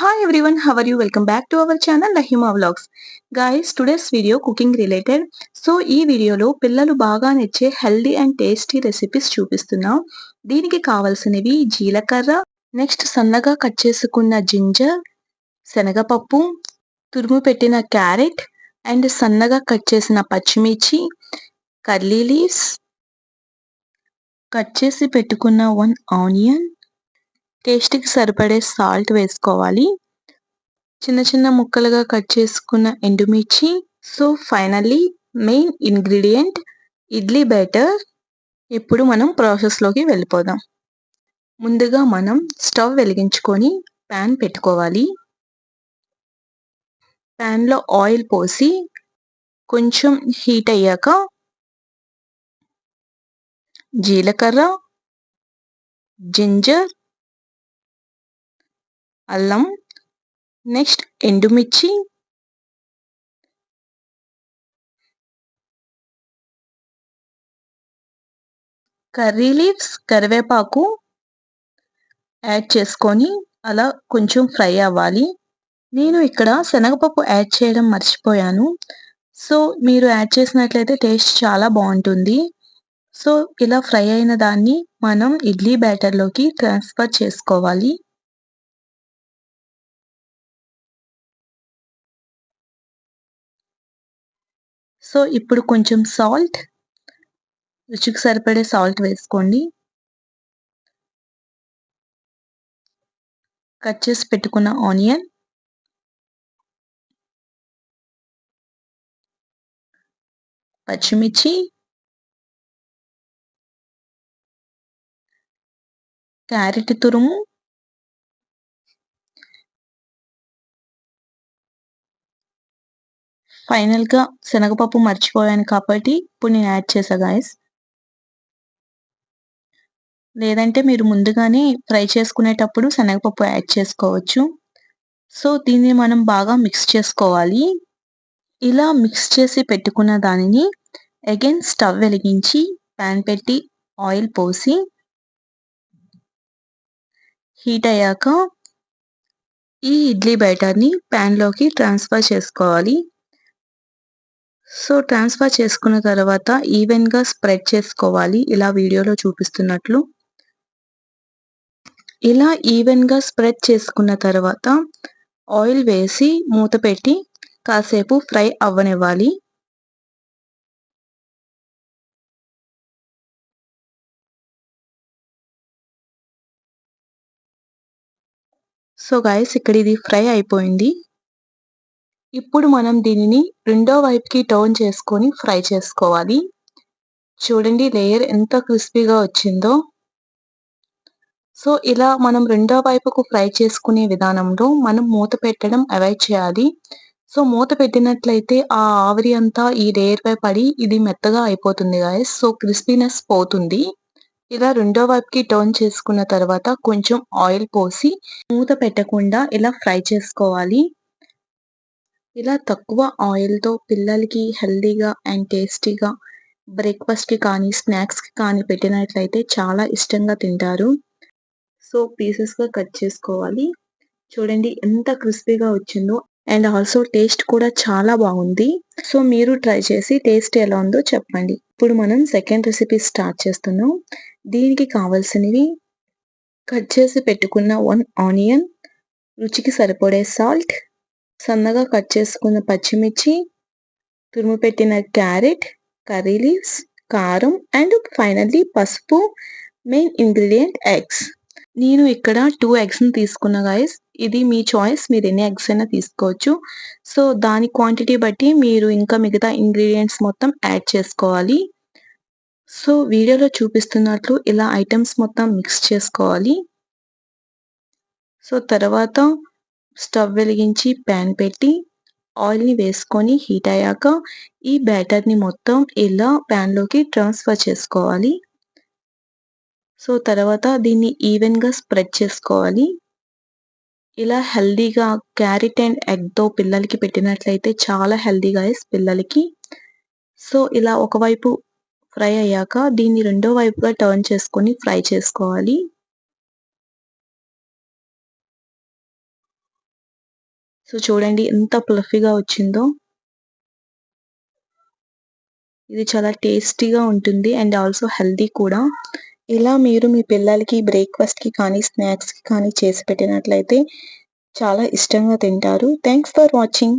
Hi everyone, how are you? Welcome back to our channel Lahima Vlogs. Guys, today's video cooking related so ఈ వీడియోలో పిల్లలు బాగా నచ్చే healthy and tasty recipes చూపిస్తున్నాం దీనికి కావాల్సినవి జీలకర్ర నెక్స్ట్ సన్నగా కట్ చేసుకున్న జింజర్ శనగపప్పు తురుము పెట్టిన క్యారెట్ అండ్ సన్నగా కట్ చేసిన పచ్చిమిర్చి కర్లీ లీవ్స్ కట్ చేసి పెట్టుకున్న వన్ ఆనియన్ టేస్ట్కి సరిపడే సాల్ట్ వేసుకోవాలి. చిన్న చిన్న ముక్కలుగా కట్ చేసుకున్న ఎండుమిర్చి. So finally main ingredient idli batter. ఇప్పుడు మనం ప్రాసెస్లోకి వెళ్ళిపోదాం. ముందుగా మనం స్టవ్ వెలిగించుకొని ప్యాన్ పెట్టుకోవాలి. ప్యాన్లో ఆయిల్ పోసి కొంచెం హీట్ అయ్యాక జీలకర్ర జింజర్ అల్లం. నెక్స్ట్ ఎండుమిర్చి. కర్రీ లీవ్స్ కరివేపాకు యాడ్ చేసుకొని అలా కొంచెం ఫ్రై అవ్వాలి. నేను ఇక్కడ శనగపప్పు యాడ్ చేయడం మర్చిపోయాను. సో మీరు యాడ్ చేసినట్లయితే టేస్ట్ చాలా బాగుంటుంది. సో ఇలా ఫ్రై అయిన దాన్ని మనం ఇడ్లీ బ్యాటర్లోకి ట్రాన్స్ఫర్ చేసుకోవాలి. సో ఇప్పుడు కొంచెం సాల్ట్ రుచికి సరిపడే సాల్ట్ వేసుకోండి. కట్ చేసి పెట్టుకున్న ఆనియన్. పచ్చిమిర్చి. క్యారెట్ తురుము. ఫైనల్గా శనగపప్పు మర్చిపోయాను కాబట్టి ఇప్పుడు నేను యాడ్ చేసా గాయస్ లేదంటే మీరు ముందుగానే ఫ్రై చేసుకునేటప్పుడు శనగపప్పు యాడ్ చేసుకోవచ్చు. సో దీన్ని మనం బాగా మిక్స్ చేసుకోవాలి. ఇలా మిక్స్ చేసి పెట్టుకున్న దానిని అగైన్ స్టవ్ వెలిగించి ప్యాన్ పెట్టి ఆయిల్ పోసి హీట్ అయ్యాక ఈ ఇడ్లీ బ్యాటర్ని ప్యాన్లోకి ట్రాన్స్ఫర్ చేసుకోవాలి. సో ట్రాన్స్ఫర్ చేసుకున్న తర్వాత ఈవెన్గా స్ప్రెడ్ చేసుకోవాలి. ఇలా వీడియోలో చూపిస్తున్నట్లు. ఇలా ఈవెన్గా స్ప్రెడ్ చేసుకున్న తర్వాత ఆయిల్ వేసి మూత పెట్టి కాసేపు ఫ్రై అవ్వనివ్వాలి. సో గాయస్ ఇక్కడ ఇది ఫ్రై అయిపోయింది. ఇప్పుడు మనం దీనిని రెండో వైపుకి టర్న్ చేసుకొని ఫ్రై చేసుకోవాలి. చూడండి లేయర్ ఎంత క్రిస్పీగా వచ్చిందో. సో ఇలా మనం రెండో వైపుకు ఫ్రై చేసుకునే విధానంలో మనం మూత పెట్టడం అవాయిడ్ చేయాలి. సో మూత పెట్టినట్లయితే ఆ ఆవిరి అంతా ఈ లేయర్పై పడి ఇది మెత్తగా అయిపోతుంది గాయస్. సో క్రిస్పీనెస్ పోతుంది. ఇలా రెండో వైపుకి టర్న్ చేసుకున్న తర్వాత కొంచెం ఆయిల్ పోసి మూత పెట్టకుండా ఇలా ఫ్రై చేసుకోవాలి. ఇలా తక్కువ ఆయిల్తో పిల్లలకి హెల్దీగా అండ్ టేస్టీగా బ్రేక్ఫాస్ట్కి కానీ స్నాక్స్కి కానీ పెట్టినట్లయితే చాలా ఇష్టంగా తింటారు. సో పీసెస్గా కట్ చేసుకోవాలి. చూడండి ఎంత క్రిస్పీగా వచ్చిందో అండ్ ఆల్సో టేస్ట్ కూడా చాలా బాగుంది. సో మీరు ట్రై చేసి టేస్ట్ ఎలా ఉందో చెప్పండి. ఇప్పుడు మనం సెకండ్ రెసిపీ స్టార్ట్ చేస్తున్నాం. దీనికి కావాల్సినవి కట్ చేసి పెట్టుకున్న వన్ ఆనియన్ రుచికి సరిపడే సాల్ట్ సన్నగా కట్ చేసుకున్న పచ్చిమిర్చి తురుము పెట్టిన క్యారెట్ కర్రీ లీవ్స్ కారం అండ్ ఫైనల్లీ పసుపు మెయిన్ ఇంగ్రీడియంట్ ఎగ్స్. నేను ఇక్కడ టూ ఎగ్స్ని తీసుకున్న గాయస్. ఇది మీ చాయిస్. మీరు ఎన్ని ఎగ్స్ అయినా తీసుకోవచ్చు. సో దాని క్వాంటిటీ బట్టి మీరు ఇంకా మిగతా ఇంగ్రీడియంట్స్ మొత్తం యాడ్ చేసుకోవాలి. సో వీడియోలో చూపిస్తున్నట్లు ఇలా ఐటమ్స్ మొత్తం మిక్స్ చేసుకోవాలి. సో తర్వాత స్టవ్ వెలిగించి ప్యాన్ పెట్టి ఆయిల్ని వేసుకొని హీట్ అయ్యాక ఈ బ్యాటర్ని మొత్తం ఇలా ప్యాన్లోకి ట్రాన్స్ఫర్ చేసుకోవాలి. సో తర్వాత దీన్ని ఈవెన్గా స్ప్రెడ్ చేసుకోవాలి. ఇలా హెల్దీగా క్యారెట్ అండ్ ఎగ్తో పిల్లలకి పెట్టినట్లయితే చాలా హెల్దీగా పిల్లలకి. సో ఇలా ఒకవైపు ఫ్రై అయ్యాక దీన్ని రెండో వైపుగా టర్న్ చేసుకొని ఫ్రై చేసుకోవాలి. సో చూడండి ఎంత ప్లఫీగా వచ్చిందో. ఇది చాలా టేస్టీగా ఉంటుంది అండ్ ఆల్సో హెల్దీ కూడా. ఇలా మీరు మీ పిల్లలకి బ్రేక్ఫాస్ట్కి కానీ స్నాక్స్కి కానీ చేసి పెట్టినట్లయితే చాలా ఇష్టంగా తింటారు. Thanks for watching.